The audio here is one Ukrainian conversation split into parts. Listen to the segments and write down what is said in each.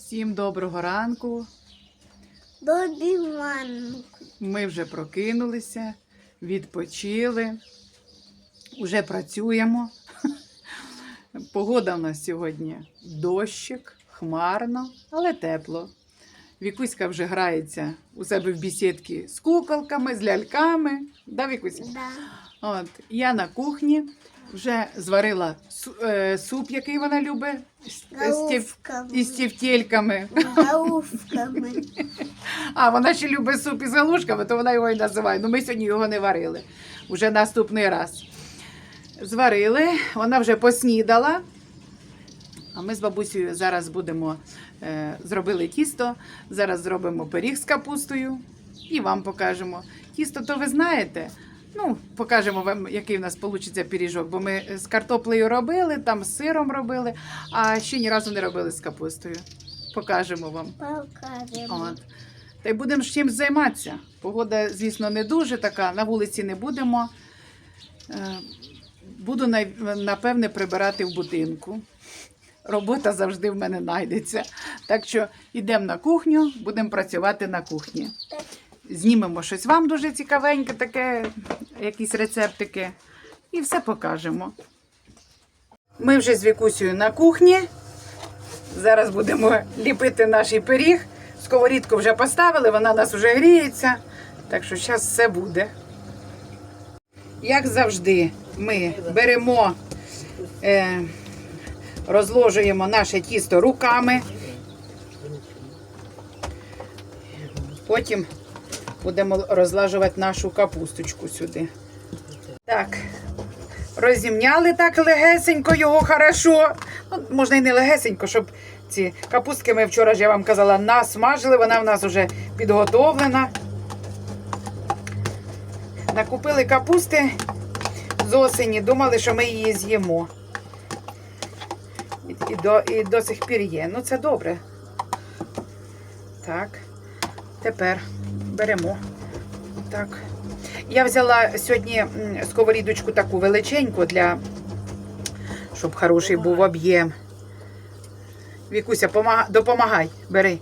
Всім доброго ранку. Добрий ранок. Ми вже прокинулися, відпочили, уже працюємо. Погода в нас сьогодні дощик, хмарно, але тепло. Вікуська вже грається у себе в бісідці з куколками, з ляльками. Да, Вікуся? Да. От, я на кухні вже зварила е, суп, який вона любить, із тівтєльками. А, вона ще любить суп із галушками, то вона його і називає. Ну, ми сьогодні його не варили. Уже наступний раз. Зварили, вона вже поснідала. А ми з бабусею зараз будемо е, зробили тісто. Зараз зробимо пиріг з капустою і вам покажемо. Тісто, то ви знаєте. Ну, покажемо вам, який в нас вийде пиріжок, бо ми з картоплею робили, там з сиром робили, а ще ні разу не робили з капустою. Покажемо вам. Покажемо. От. Та й будемо ж чим займатися. Погода, звісно, не дуже така, на вулиці не будемо. Е, Буду напевне прибирати в будинку. Робота завжди в мене знайдеться. Так що йдемо на кухню, будемо працювати на кухні. Знімемо щось вам дуже цікавеньке, таке, якісь рецептики, і все покажемо. Ми вже з Вікусею на кухні. Зараз будемо ліпити наш пиріг. Сковорідку вже поставили, вона у нас вже гріється. Так що зараз все буде. Як завжди, ми беремо, е, розложуємо наше тісто руками. Потім будемо розлажувати нашу капусточку сюди. Так, розімняли так легесенько його хорошо. Ну, можна і не легесенько, щоб ці капустки ми вчора ж я вам казала, насмажили, вона в нас вже підготовлена. Накупили капусти з осені, думали, що ми її з'їмо. І, до, і до сих пір є. Ну, це добре. Так, тепер беремо. Так. Я взяла сьогодні сковорідочку таку величеньку для, щоб хороший був об'єм. Вікуся, помага- допомагай, бери.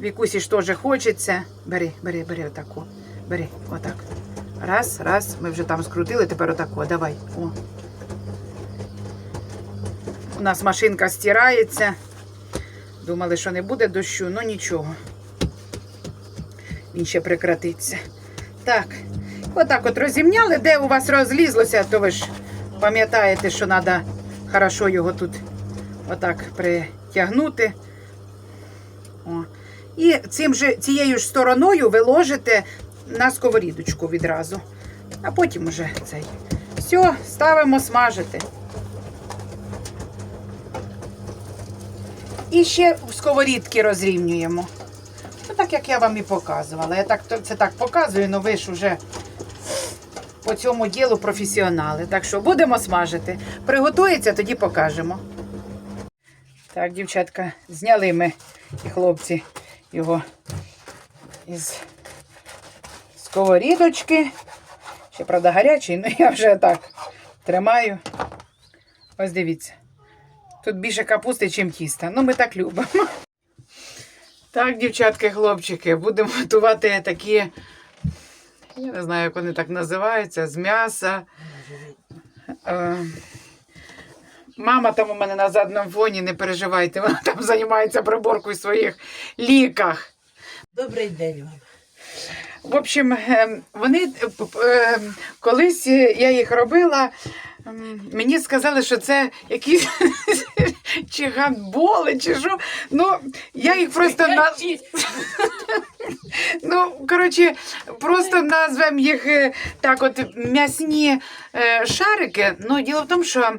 Вікусі ж теж хочеться. Бери, бери, бери отаку. Бери, отак. Раз, раз, ми вже там скрутили, тепер отако. Давай. О. У нас машинка стирається. Думали, що не буде дощу, ну нічого. Він ще прекратиться. Так, отак от розімняли, де у вас розлізлося, то ви ж пам'ятаєте, що треба хорошо його тут отак притягнути. О. І цим же, цією ж стороною ви ложите на сковорідочку відразу. А потім уже цей. Все, ставимо смажити. І ще в сковорідки розрівнюємо. Ну, так як я вам і показувала. Я так, це так показую, але ви ж вже по цьому ділу професіонали. Так що будемо смажити. Приготується, тоді покажемо. Так, дівчатка, зняли ми і хлопці його із сковорідочки. Ще, правда, гарячий, але я вже так тримаю. Ось дивіться. Тут більше капусти, ніж тіста. Ну, ми так любимо. Так, дівчатки, хлопчики, будемо готувати такі, я не знаю, як вони так називаються, з м'яса. Е, Мама там у мене на задному фоні, не переживайте, вона там займається приборкою своїх ліках. Добрий день вам. В общем, е, вони е, колись я їх робила. Мені сказали, що це якісь чи гандболи, чи що. Ну, я їх просто на ну, коротше, просто назвемо їх е, так, от м'ясні е, шарики. Ну, діло в тому, що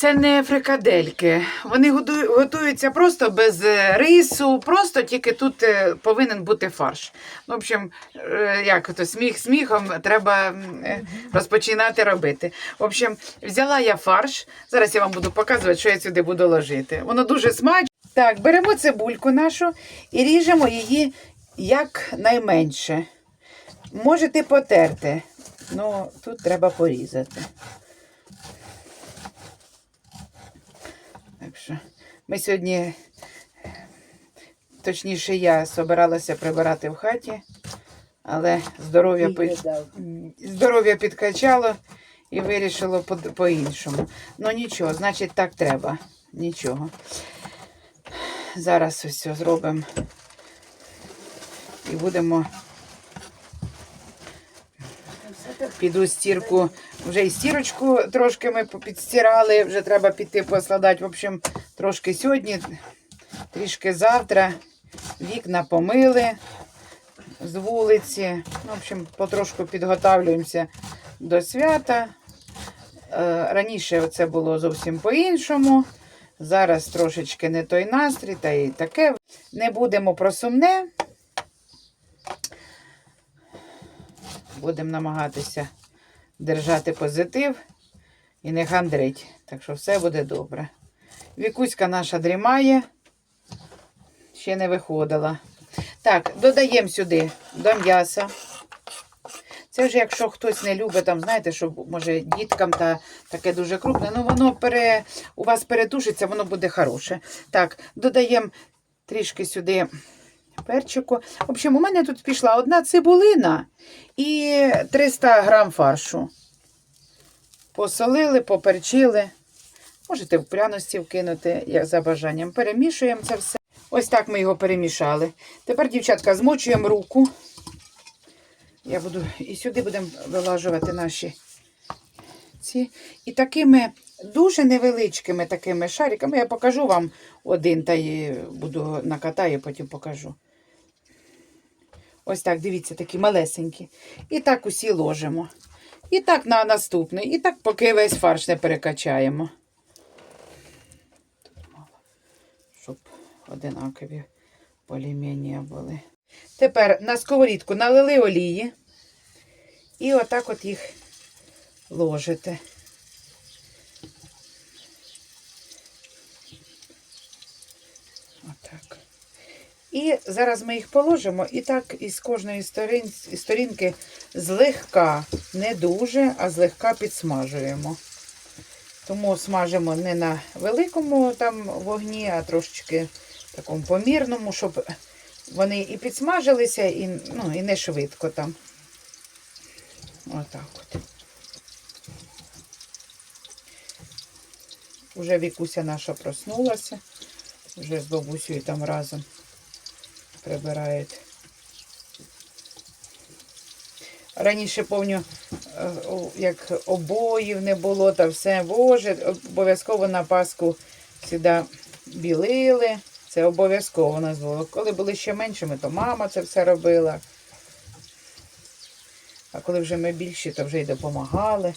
це не фрикадельки. Вони готуються просто без е, рису, просто тільки тут е, повинен бути фарш. Ну, в общем, е, як то сміх сміхом треба розпочинати робити. В общем, взяла я фарш. Зараз я вам буду показувати, що я сюди буду ложити. Воно дуже смачно. Так, беремо цибульку нашу і ріжемо її як найменше. Можете потерти, але тут треба порізати. Що ми сьогодні точніше, я собиралася прибирати в хаті, але здоров'я, м, здоров'я підкачало і вирішило по- по-іншому. Ну нічого, значить, так треба. Нічого. Зараз ось все зробимо. І будемо піду стірку. Вже і стірочку трошки ми підстирали, вже треба піти поскладати. В общем, трошки сьогодні, трішки завтра. Вікна помили з вулиці. В общем, потрошку підготавлюємося до свята. Е, Раніше це було зовсім по-іншому. Зараз трошечки не той настрій, та і таке. Не будемо про сумне. Будемо намагатися держати позитив і не хандрить. Так що все буде добре. Вікуська наша дрімає, ще не виходила. Так, додаємо сюди до м'яса. Це вже якщо хтось не любить, там, знаєте, що може діткам та таке дуже крупне, ну воно пере, у вас перетушиться, воно буде хороше. Так, додаємо трішки сюди перчику. В общем, у мене тут пішла одна цибулина і 300 грам фаршу. Посолили, поперчили. Можете в пряності вкинути, як за бажанням. Перемішуємо це все. Ось так ми його перемішали. Тепер, дівчатка, змочуємо руку. Я буду і сюди будемо вилажувати наші ці. І такими дуже невеличкими такими шариками. Я покажу вам один, та й буду накатаю, потім покажу. Ось так, дивіться, такі малесенькі. І так усі ложимо. І так на наступний. І так, поки весь фарш не перекачаємо. Тут мало, щоб одинакові полім'яння були. Тепер на сковорідку налили олії. І отак от їх ложите. Отак. І зараз ми їх положимо, і так із кожної сторін, сторінки злегка, не дуже, а злегка підсмажуємо. Тому смажимо не на великому там вогні, а трошечки такому помірному, щоб вони і підсмажилися, і, ну, і не швидко там. Отак от. Уже Вікуся наша проснулася. Вже з бабусею там разом прибирають. Раніше пам'ятаю, як обоїв не було, та все боже, обов'язково на Пасху сюди білили. Це обов'язково у нас було. Коли були ще меншими, то мама це все робила. А коли вже ми більші, то вже й допомагали.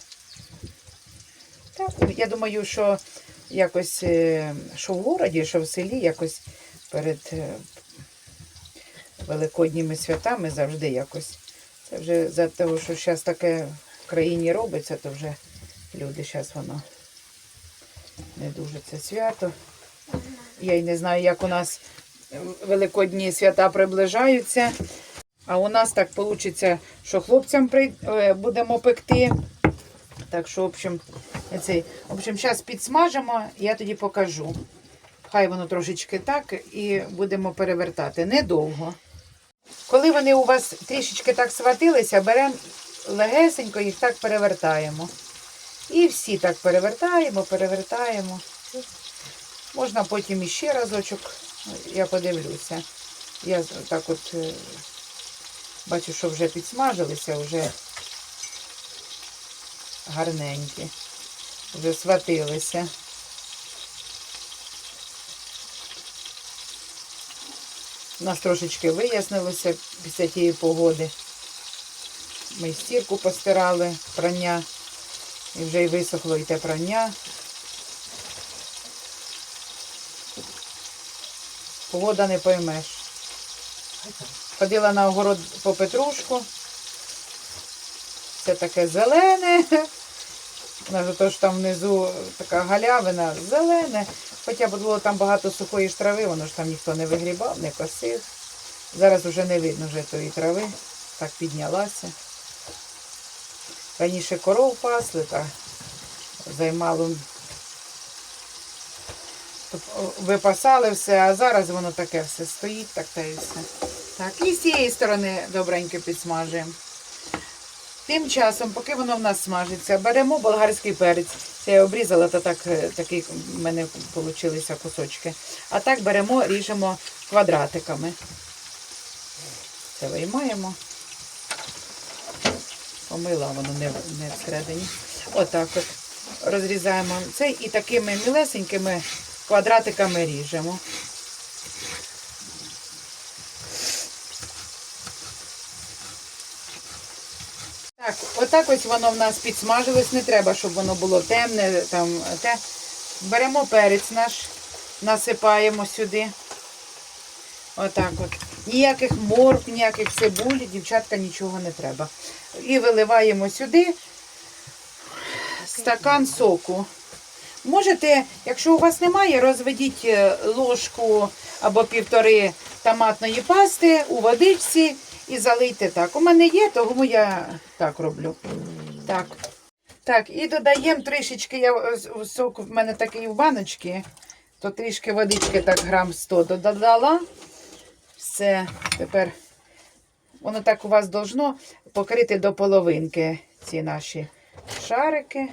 Так, я думаю, що якось, е, що в городі, що в селі, якось перед е, великодніми святами завжди якось. Це вже за того, що зараз таке в країні робиться, то вже люди зараз воно не дуже це свято. Я й не знаю, як у нас великодні свята приближаються. А у нас так вийде, що хлопцям при... е, будемо пекти. Так що, в общем, цей, в общем, зараз підсмажимо, я тоді покажу. Хай воно трошечки так і будемо перевертати. Недовго. Коли вони у вас трішечки так сватилися, беремо легесенько їх так перевертаємо. І всі так перевертаємо, перевертаємо. Можна потім іще разочок, я подивлюся. Я так от е, бачу, що вже підсмажилися, вже гарненькі, вже сватилися. У нас трошечки вияснилося після тієї погоди. Ми стірку постирали, прання, і вже й висохло і те прання. Погода не поймеш. Ходила на огород по петрушку. Все таке зелене. Навіть то, що там внизу така галявина, зелене. Хоча було там багато сухої ж трави, воно ж там ніхто не вигрібав, не косив. Зараз вже не видно вже тої трави. Так піднялася. Раніше коров пасли, та займало випасали все, а зараз воно таке все стоїть, так та і все. Так, і з цієї сторони добренько підсмажуємо. Тим часом, поки воно в нас смажиться, беремо болгарський перець. Це я обрізала, то так, такі в мене вийшли кусочки. А так беремо, ріжемо квадратиками. Це виймаємо. Помила воно не, не всередині. Отак от розрізаємо цей і такими мілесенькими квадратиками ріжемо. Так, ось воно в нас підсмажилось. Не треба, щоб воно було темне. Там, те. Беремо перець наш, насипаємо сюди. Отак от. Ніяких моркв, ніяких цибуль, дівчатка, нічого не треба. І виливаємо сюди стакан соку. Можете, якщо у вас немає, розведіть е, ложку або півтори томатної пасти у водичці і залийте так. У мене є, тому я так роблю. Так. Так, і додаємо трішечки, я сок в мене такий в баночці, то трішки водички, так грам 100 додала. Все, тепер воно так у вас должно покрити до половинки ці наші шарики.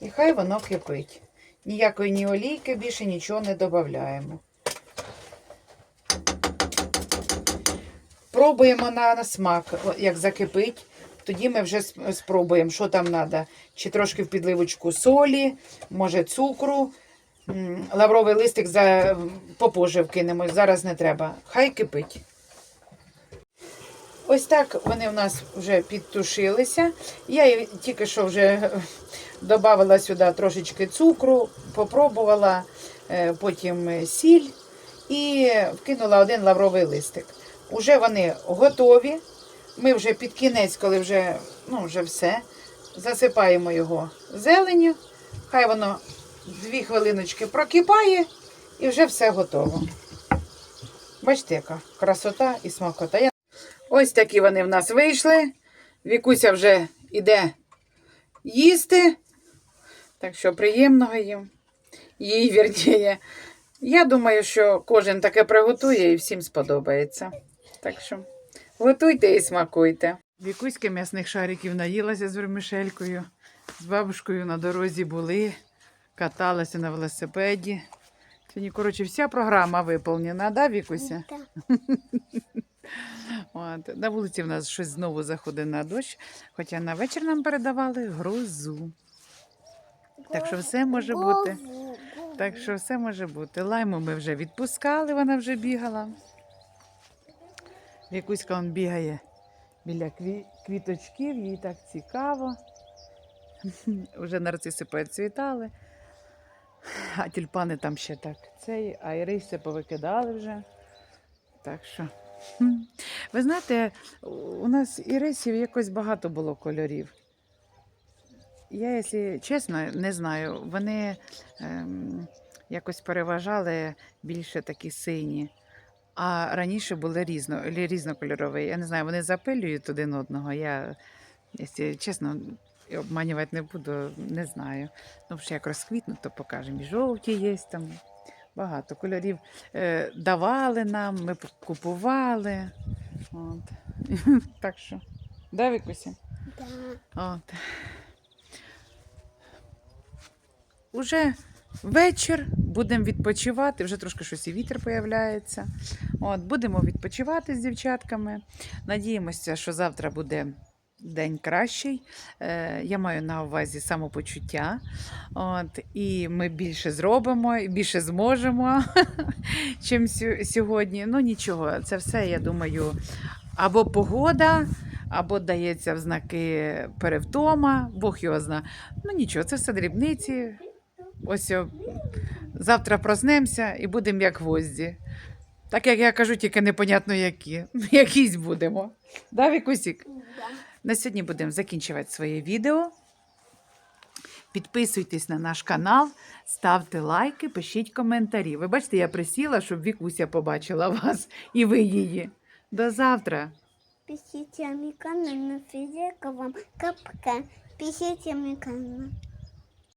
І хай воно кипить. Ніякої ні олійки більше нічого не додаємо. Пробуємо на, на смак, як закипить. Тоді ми вже спробуємо, що там треба. Чи трошки в підливочку солі, може цукру. Лавровий листик за, попозже вкинемо. Зараз не треба. Хай кипить. Ось так вони в нас вже підтушилися. Я тільки що вже додала сюди трошечки цукру, попробувала, е, потім е, сіль і вкинула один лавровий листик. Уже вони готові. Ми вже під кінець, коли вже, ну, вже все, засипаємо його зеленню. Хай воно дві хвилиночки прокипає і вже все готово. Бачите, яка красота і смакота. Ось такі вони в нас вийшли. Вікуся вже йде їсти. Так що приємного їм. Їй вірніє. Я думаю, що кожен таке приготує і всім сподобається. Так що готуйте і смакуйте. Вікуська м'ясних шариків наїлася з вермишелькою. З бабушкою на дорозі були, каталася на велосипеді. Сьогодні, коротше, вся програма виповнена, да, Вікуся? Так. От. На вулиці в нас щось знову заходить на дощ, хоча на вечір нам передавали грозу. Так що все може бути. Так що все може бути. Лайму ми вже відпускали, вона вже бігала. Вікуська он бігає біля кві- квіточків, їй так цікаво. Вже нарциси поцвітали, а тюльпани там ще так. Цей, а іриси повикидали вже. Так що. Ви знаєте, у нас ірисів якось багато було кольорів. Я, якщо чесно, не знаю. Вони ем, якось переважали більше такі сині. А раніше були різно, різнокольорові. Я не знаю, вони запилюють один одного. Я, якщо чесно, обманювати не буду, не знаю. Ну, ще як розквітнуть, то покажемо. І жовті є там. Багато кольорів е, давали нам, ми купували. От. так що, да, Вікуся? Да. От. Уже вечір, будемо відпочивати, вже трошки щось і вітер появляється. От, будемо відпочивати з дівчатками. Надіємося, що завтра буде день кращий. Е, я маю на увазі самопочуття. От, і ми більше зробимо, і більше зможемо, чим сьогодні. Ну нічого, це все, я думаю, або погода, або дається в знаки перевтома, Бог його зна. Ну нічого, це все дрібниці. Ось завтра проснемося і будемо як гвозді. Так як я кажу, тільки непонятно які. Якісь будемо. Да, Вікусік? Да. На сьогодні будемо закінчувати своє відео. Підписуйтесь на наш канал, ставте лайки, пишіть коментарі. Ви бачите, я присіла, щоб Вікуся побачила вас і ви її. До завтра! Пишите мне канал на физика вам капка. Пишите мне канал.